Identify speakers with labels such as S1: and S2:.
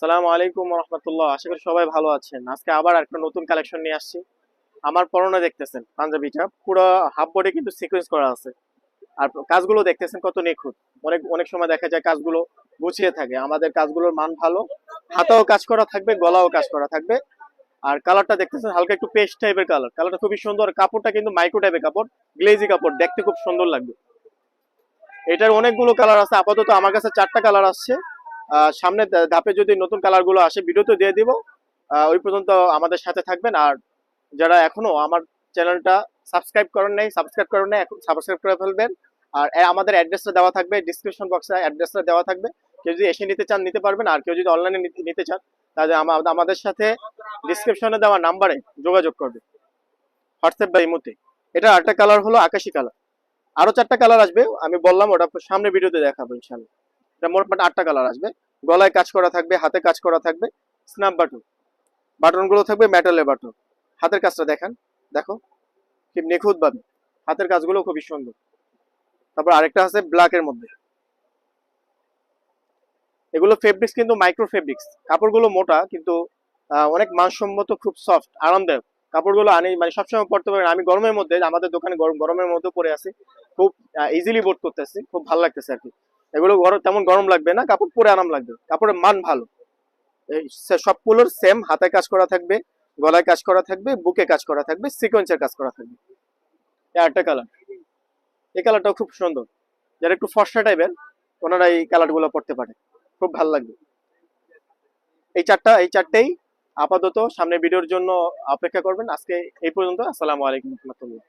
S1: সালাম আলাইকুম রহমতুল্লাহ। আশা করি সবাই ভালো আছেন। আজকে আবার একটা নতুন কালেকশন নিয়ে আসছি। আমার পরনে দেখতেছেন পাঞ্জাবিটা পুরো হাফ বডি কিন্তু সিকোয়েন্স করা আছে। আর কাজগুলো দেখতেছেন কত নিখুঁত। অনেক অনেক সময় দেখা যায় কাজগুলো গুছিয়ে থাকে। আমাদের কাজগুলোর মান ভালো। হাতাও কাজ করা থাকবে, গলাও কাজ করা থাকবে। আর কালারটা দেখতেছেন, হালকা একটু পেস্ট টাইপের কালার কালারটা খুবই সুন্দর। কাপড়টা কিন্তু মাইক্রো টাইপের কাপড়। গ্লেজি কাপড়। দেখতে খুব সুন্দর লাগবে। এটার অনেকগুলো কালার আছে। আপাতত আমার কাছে চারটা কালার আসছে। সামনে ধাপে যদি নতুন কালারগুলো আসে ভিডিওতে দিয়ে দিব। ওই পর্যন্ত আমাদের সাথে থাকবেন। আর যারা এখনও আমার চ্যানেলটা সাবস্ক্রাইব করেন নাই সাবস্ক্রাইব করেন নাই, এখন সাবস্ক্রাইব করে ফেলবেন। আর আমাদের অ্যাড্রেসটা দেওয়া থাকবে ডিসক্রিপশন বক্সে অ্যাড্রেসটা দেওয়া থাকবে। কেউ যদি এসে নিতে চান, নিতে পারবেন। আর কেউ যদি অনলাইনে নিতে চান, তাহলে আমাদের সাথে ডিসক্রিপশনে দেওয়া নাম্বারে যোগাযোগ করবে। হোয়াটসঅ্যাপ বা ইমোতে এটা আরেকটা কালার হলো আকাশি কালার আরও চারটা কালার আসবে, আমি বললাম, ওটা সামনে ভিডিওতে দেখাবো ইনশাল্লাহ এটা মোটমাট আটটা কালার আসবে। গলায় কাজ করা থাকবে, হাতে কাজ করা থাকবে স্ন্যাপ বাটন বাটনগুলো থাকবে মেটালের বাটন হাতের কাজটা দেখান, দেখো, কি নিখুঁত ভাবে হাতের কাজগুলো খুবই সুন্দর। তারপর আরেকটা আছে ব্ল্যাকের মধ্যে। এগুলো ফেব্রিক্স কিন্তু মাইক্রো ফেব্রিক্স কাপড়গুলো মোটা, কিন্তু অনেক মানসম্মত, খুব সফট আরামদায়ক। কাপড়গুলো আনি মানে সবসময় পড়তে পারেন আমি গরমের মধ্যে, আমাদের দোকানে গরম, গরমের মধ্যে পরে আছি। খুব ইজিলি বোর্ড করতেছি। খুব ভালো লাগতেছে আর কি। এগুলো গরম তেমন গরম লাগবে না, কাপড় পরে আরাম লাগবে, কাপড়ের মান ভালো। সবগুলোর সেম হাতে কাজ করা থাকবে, গলায় কাজ করা থাকবে, বুকে কাজ করা থাকবে সিকোয়েন্সের কাজ করা থাকবে। এই আরেকটা কালার এই কালারটাও খুব সুন্দর। যারা একটু ফর্সা টাইপের ওনারা এই কালারগুলো পড়তে পারে। খুব ভালো লাগবে। এই চারটা, এই চারটেই আপাতত সামনে ভিডিওর জন্য অপেক্ষা করবেন। আজকে এই পর্যন্ত। আসসালামু আলাইকুম রহমতুল্লাহ।